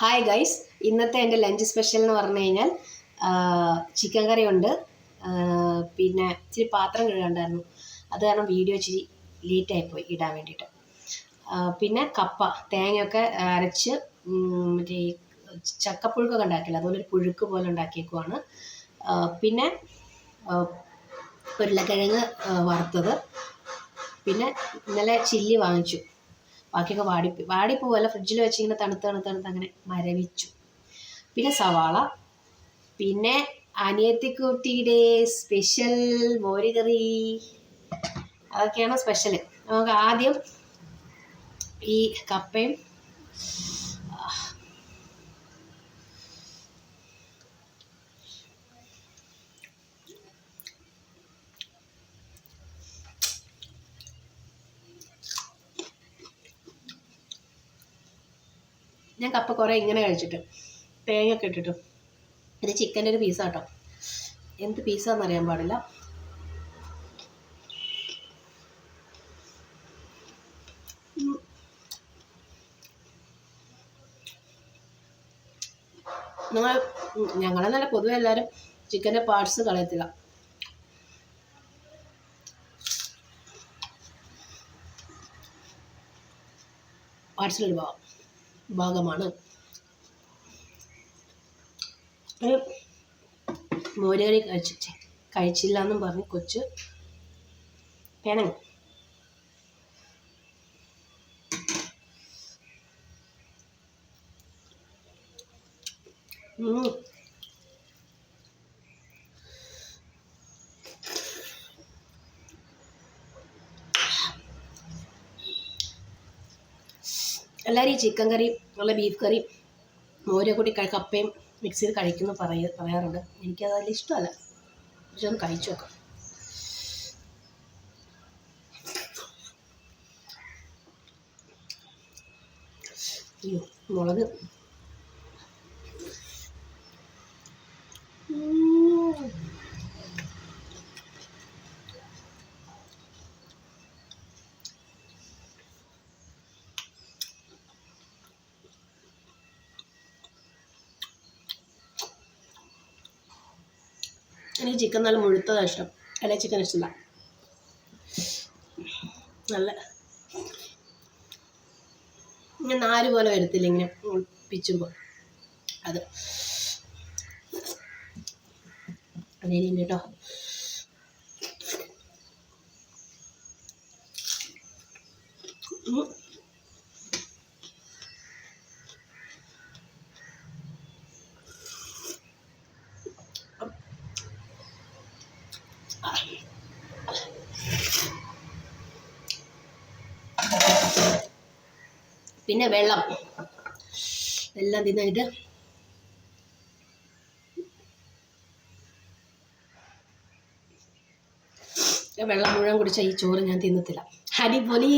Hi guys ഇന്നത്തെ എന്റെ lunch special എന്ന് പറഞ്ഞു കഴിഞ്ഞാൽ ചിക്കൻ കറി ഉണ്ട്. പിന്നെ ഇച്ചിരി പാത്രം കഴുകണ്ടായിരുന്നു അത് കാരണം വീഡിയോ ഇച്ചിരി ലേറ്റായിപ്പോയി ഇടാൻ വേണ്ടിയിട്ട്. പിന്നെ കപ്പ തേങ്ങയൊക്കെ അരച്ച് മറ്റേ ചക്കപ്പുഴുക്കൊക്കെ ഉണ്ടാക്കില്ല അതുപോലെ ഒരു പുഴുക്ക് പോലെ ഉണ്ടാക്കിയേക്കുവാണ്. പിന്നെ ഉരുളക്കിഴങ്ങ് വറുത്തത്. പിന്നെ ഇന്നലെ ചില്ലി വാങ്ങിച്ചു. ബാക്കിയൊക്കെ വാടി വാടിപ്പോവല്ല ഫ്രിഡ്ജിൽ വെച്ച് ഇങ്ങനെ തണുത്ത് തണുത്ത് തണുത്ത് അങ്ങനെ മരവിച്ചു. പിന്നെ സവാള പിന്നെ അനിയത്തിക്കുട്ടിയുടെ സ്പെഷ്യൽ മോരുകറി. അതൊക്കെയാണ് സ്പെഷ്യൽ നമുക്ക് ആദ്യം ഈ കപ്പയും ഞാൻ കപ്പ കുറേ ഇങ്ങനെ കഴിച്ചിട്ട് തേങ്ങ ഒക്കെ ഇട്ടിട്ട്. ഇത് ചിക്കന്റെ ഒരു പീസാട്ടോ എന്ത് പീസാന്ന് അറിയാൻ പാടില്ല. നിങ്ങൾ ഞങ്ങളെന്നല്ല പൊതുവെ എല്ലാവരും ചിക്കന്റെ പാർട്സ് കളയത്തില്ല. പാർട്സിലൊരു ഭാഗം ഭാഗമാണ് മോരുകറി കഴിച്ച് കഴിച്ചില്ല എന്നും പറഞ്ഞ് കൊച്ച് പിണങ്ങി ഉം. എല്ലാവരും ഈ ചിക്കൻ കറി നല്ല ബീഫ് കറി മോരെ കൂടി കപ്പയും മിക്സ് ചെയ്ത് കഴിക്കുന്നു പറയ പറയാറുണ്ട്. എനിക്കത് വലിയ ഇഷ്ടമല്ല. പക്ഷെ ഒന്ന് കഴിച്ചു നോക്കാം. അയ്യോ മുളക്. എനിക്ക് ചിക്കൻ നല്ല മുഴുത്തതാണ് ഇഷ്ടം. അല്ലെ ചിക്കൻ ഇഷ്ടമില്ല നല്ല ഇങ്ങനെ നാല് പോലെ വരത്തില്ല ഇങ്ങനെ പിച്ചുമ്പോൾ അത്. അതേ കേട്ടോ ഉം. പിന്നെ വെള്ളം. എല്ലാം തിന്നിട്ട് വെള്ളം മുഴുവൻ കുടിച്ച ഈ ചോറ് ഞാൻ തിന്നത്തില്ല. അടിപൊളി.